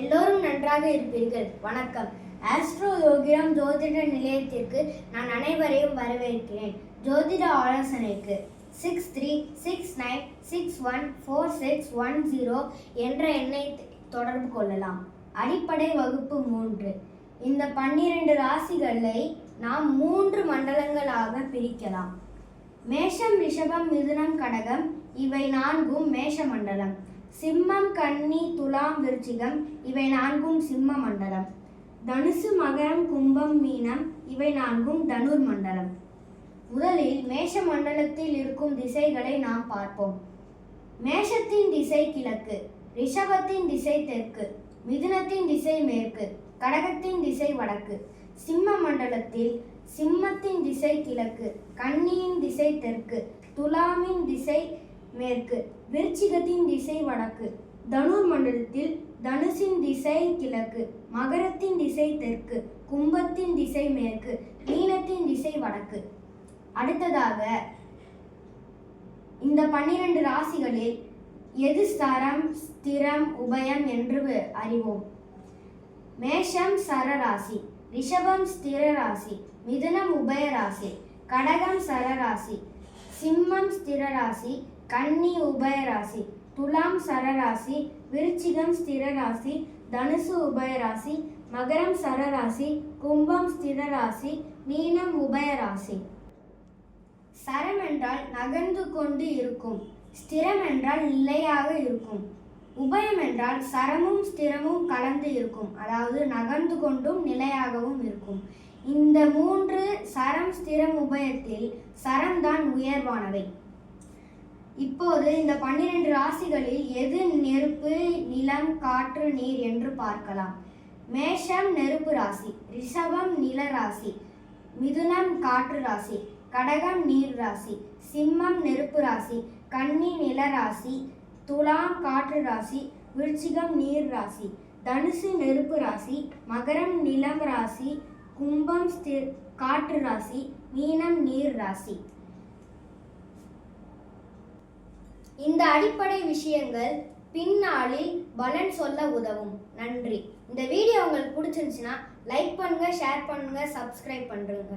எல்லோரும் நன்றாக இருப்பீர்கள். வணக்கம். ஆஸ்ட்ரோ யோகிரம் ஜோதிட நிலையத்திற்கு நான் அனைவரையும் வரவேற்கிறேன். ஜோதிட ஆலோசனைக்கு six three six nine six one four six one zero என்ற எண்ணை தொடர்பு கொள்ளலாம். அடிப்படை வகுப்பு மூன்று. இந்த பன்னிரண்டு ராசிகளை நாம் மூன்று மண்டலங்களாக பிரிக்கலாம். மேஷம் ரிஷபம் மிதுனம் கடகம் இவை நான்கும் மேஷ மண்டலம். சிம்மம் கன்னி துலாம் விருச்சிகம் இவை நான்கும் சிம்ம மண்டலம். தனுசு மகரம் கும்பம் மீனம் இவை நான்கும் தனுர் மண்டலம். முதலில் மேஷ மண்டலத்தில் இருக்கும் திசைகளை நாம் பார்ப்போம். மேஷத்தின் திசை கிழக்கு ரிஷபத்தின் திசை தெற்கு மிதுனத்தின் திசை மேற்கு கடகத்தின் திசை வடக்கு. சிம்ம மண்டலத்தில் சிம்மத்தின் திசை கிழக்கு கன்னியின் திசை தெற்கு துலாமின் திசை மேற்கு விருச்சிகத்தின் திசை வடக்கு தனுர் மண்டலத்தில் தனுசின் திசை கிழக்கு மகரத்தின் திசை தெற்கு கும்பத்தின் திசை மேற்கு மீனத்தின் திசை வடக்கு. அடுத்ததாக இந்த பன்னிரண்டு ராசிகளில் எது ஸ்தரம் ஸ்திரம் உபயம் என்று அறிவோம். மேஷம் சரராசி ரிஷபம் ஸ்திர ராசி மிதுனம் உபய ராசி கடகம் சரராசி சிம்மம் ஸ்திர ராசி கன்னி உபயராசி துலாம் சரராசி விருச்சிகம் ஸ்திரராசி தனுசு உபயராசி மகரம் சரராசி கும்பம் ஸ்திரராசி மீனம் உபயராசி. சரம் என்றால் நகர்ந்து கொண்டு இருக்கும் ஸ்திரம் என்றால் நிலையாக இருக்கும். உபயம் என்றால் சரமும் ஸ்திரமும் கலந்து இருக்கும் அதாவது நகர்ந்து கொண்டும் நிலையாகவும் இருக்கும். இந்த மூன்று சரம் ஸ்திரம் உபயத்தில் சரம் தான் உயர்வானவை. இப்போது இந்த பன்னிரண்டு ராசிகளில் எது நெருப்பு நிலம் காற்று நீர் என்று பார்க்கலாம். மேஷம் நெருப்பு ராசி ரிஷபம் நில ராசி மிதுனம் காற்று ராசி கடகம் நீர் ராசி சிம்மம் நெருப்பு ராசி கன்னி நில ராசி துலாம் காற்று ராசி விருச்சிகம் நீர் ராசி தனுசு நெருப்பு ராசி மகரம் நிலம் ராசி கும்பம் ஸ்தி- காற்று ராசி மீனம் நீர் ராசி. இந்த அடிப்படை விஷயங்கள் பின்னாளில் பலன் சொல்ல உதவும். நன்றி. இந்த வீடியோ உங்களுக்கு பிடிச்சிருந்துச்சுன்னா லைக் பண்ணுங்கள் ஷேர் பண்ணுங்கள் சப்ஸ்கிரைப் பண்ணுறேங்க